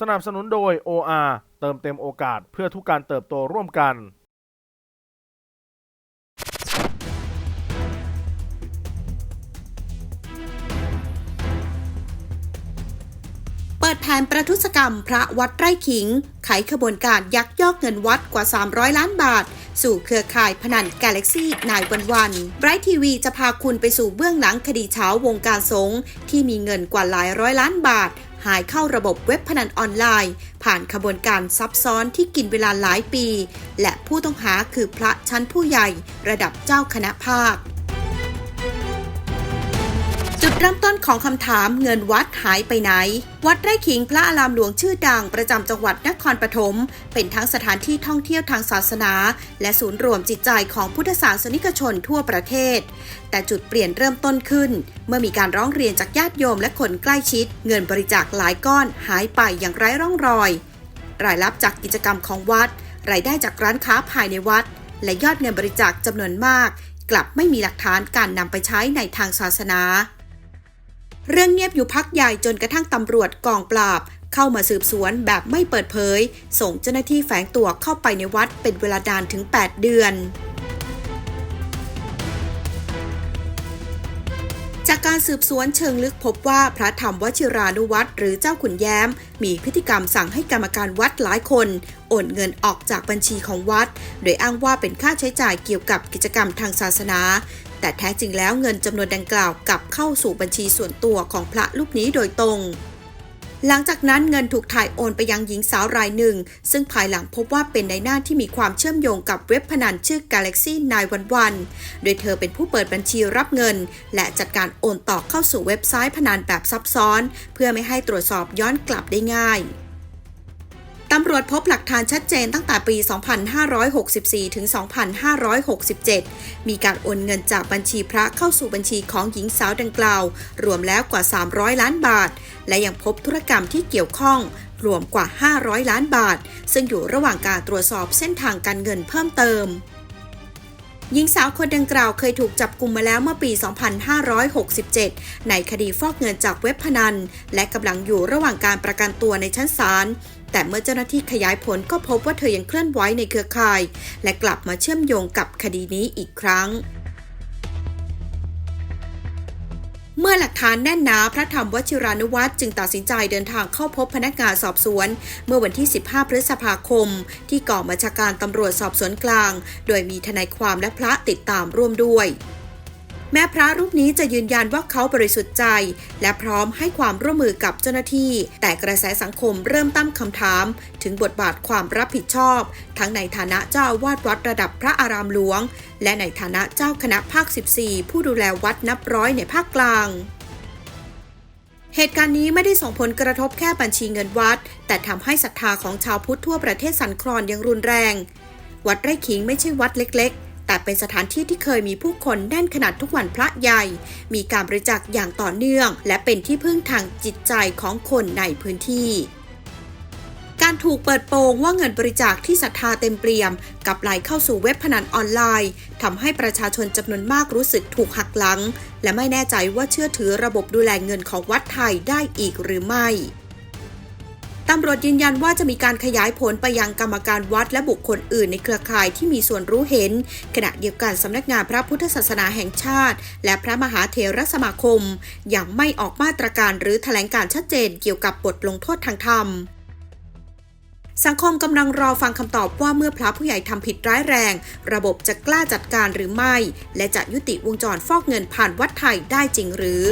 สนับสนุนโดย OR เติมเต็มโอกาสเพื่อทุกการเติบโตร่วมกัน เปิดแผนประทุษกรรมพระวัดไร่ขิง ไขขบวนการยักยอกเงินวัดกว่า 300 ล้านบาท สู่เครือข่ายพนันกาแล็กซี่นายวันวันไบรท์ทีวีจะพาคุณไปสู่เบื้องหลังคดีเช้าวงการสงฆ์ที่มีเงินกว่าหลายร้อยล้านบาท หายเข้าระบบเว็บพนันออนไลน์ ผ่านขบวนการซับซ้อนที่กินเวลาหลายปี และผู้ต้องหาคือพระชั้นผู้ใหญ่ระดับเจ้าคณะภาค จุดเริ่มต้นของคำถามเงินวัดหายไปไหน วัดไร่ขิงพระอารามหลวงชื่อดังประจำจังหวัดนครปฐมเป็นทั้งสถานที่ท่องเที่ยวทางศาสนา และศูนย์รวมจิตใจของพุทธศาสนิกชนทั่วประเทศ แต่จุดเปลี่ยนเริ่มต้นขึ้น เมื่อมีการร้องเรียนจากญาติโยมและคนใกล้ชิด เงินบริจาคหลายก้อนหายไปอย่างไร้ร่องรอย รายรับจากกิจกรรมของวัด รายได้จากร้านค้าภายในวัด และยอดเงินบริจาคจำนวนมาก กลับไม่มีหลักฐานการนำไปใช้ในทางศาสนา เรื่องเงียบอยู่พักใหญ่จนกระทั่งตำรวจกองปราบ เข้ามาสืบสวนแบบไม่เปิดเผย ส่งเจ้าหน้าที่แฝงตัวเข้าไปในวัดเป็นเวลานานถึง 8 เดือนจากการสืบสวนเชิงลึกพบว่าพระธรรมวชิรานุวัตรหรือเจ้าขุนแย้ม มีพฤติกรรมสั่งให้กรรมการวัดหลายคนโอนเงินออกจากบัญชีของวัด โดยอ้างว่าเป็นค่าใช้จ่ายเกี่ยวกับกิจกรรมทางศาสนา แต่แท้จริงแล้วเงินจำนวนดังกล่าวกลับเข้าสู่บัญชีส่วนตัวของพระรูปนี้โดยตรง หลังจากนั้นเงินถูกถ่ายโอนไปยังหญิงสาวรายหนึ่ง ซึ่งภายหลังพบว่าเป็นในหน้าที่มีความเชื่อมโยงกับเว็บพนันชื่อ Galaxy 9วันวันโดยเธอเป็นผู้เปิดบัญชีรับเงิน และจัดการโอนต่อเข้าสู่เว็บไซต์พนันแบบซับซ้อน เพื่อไม่ให้ตรวจสอบย้อนกลับได้ง่าย ตำรวจพบหลักฐานชัดเจนตั้งแต่ปี 2564 ถึง 2567 มีการโอนเงินจากบัญชีพระเข้าสู่บัญชีของหญิงสาวดังกล่าว รวมแล้วกว่า 300 ล้านบาท และยังพบธุรกรรมที่เกี่ยวข้อง รวมกว่า 500 ล้านบาท ซึ่งอยู่ระหว่างการตรวจสอบเส้นทางการเงินเพิ่มเติม หญิงสาวคนดังกล่าวเคยถูกจับกลุ่มมาแล้วเมื่อปี 2567 ในคดีฟอกเงินจากเว็บพนัน และกำลังอยู่ระหว่างการประกันตัวในชั้นศาลแต่เมื่อเจ้าหน้าที่ขยายผลก็พบว่าเธอยังเคลื่อนไหวในเครือข่าย และกลับมาเชื่อมโยงกับคดีนี้อีกครั้ง เมื่อหลักฐานแน่นหนาพระธรรมวชิรานุวัตรจึงตัดสินใจเดินทางเข้าพบพนักงานสอบสวน เมื่อวันที่ 15 พฤษภาคม ที่กองบัญชาการตำรวจสอบสวนกลาง โดยมีทนายความและพระติดตามร่วมด้วย แม้พระรูปนี้จะยืนยันว่าเขาบริสุทธิ์ใจ และพร้อมให้ความร่วมมือกับเจ้าหน้าที่ แต่กระแสสังคมเริ่มตั้งคำถาม ถึงบทบาทความรับผิดชอบ ทั้งในฐานะเจ้าวาสวัดระดับพระอารามหลวง และในฐานะเจ้าคณะภาค 14 ผู้ดูแลวัดนับร้อยในภาคกลางเหตุการณ์นี้ไม่ได้ส่งผลกระทบแค่บัญชีเงินวัด แต่ทำให้ศรัทธาของชาวพุทธทั่วประเทศสั่นคลอนอย่างรุนแรง วัดไร่ขิงไม่ใช่วัดเล็กๆ แต่เป็นสถานที่ที่เคยมีผู้คนแน่นขนาดทุกวันพระใหญ่ มีการบริจาคอย่างต่อเนื่อง และเป็นที่พึ่งทางจิตใจของคนในพื้นที่การถูกเปิดโปงว่าเงินบริจาคที่ศรัทธาเต็มเปี่ยม กับไหลเข้าสู่เว็บพนันออนไลน์ทำให้ประชาชนจำนวนมากรู้สึกถูกหักหลัง และไม่แน่ใจว่าเชื่อถือระบบดูแลเงินของวัดไทยได้อีกหรือไม่ ตำรวจยืนยันว่าจะมีการขยายผลไปยังกรรมการวัดและบุคคลอื่นในเครือข่ายที่มีส่วนรู้เห็น ขณะเดียวกันสำนักงานพระพุทธศาสนาแห่งชาติ และพระมหาเถรสมาคม ยังไม่ออกมาตรการหรือแถลงการชัดเจนเกี่ยวกับบทลงโทษทางธรรมสังคมกำลังรอฟังคำตอบว่าเมื่อพระผู้ใหญ่ทำผิดร้ายแรง ระบบจะกล้าจัดการหรือไม่ และจะยุติวงจรฟอกเงินผ่านวัดไทยได้จริงหรือ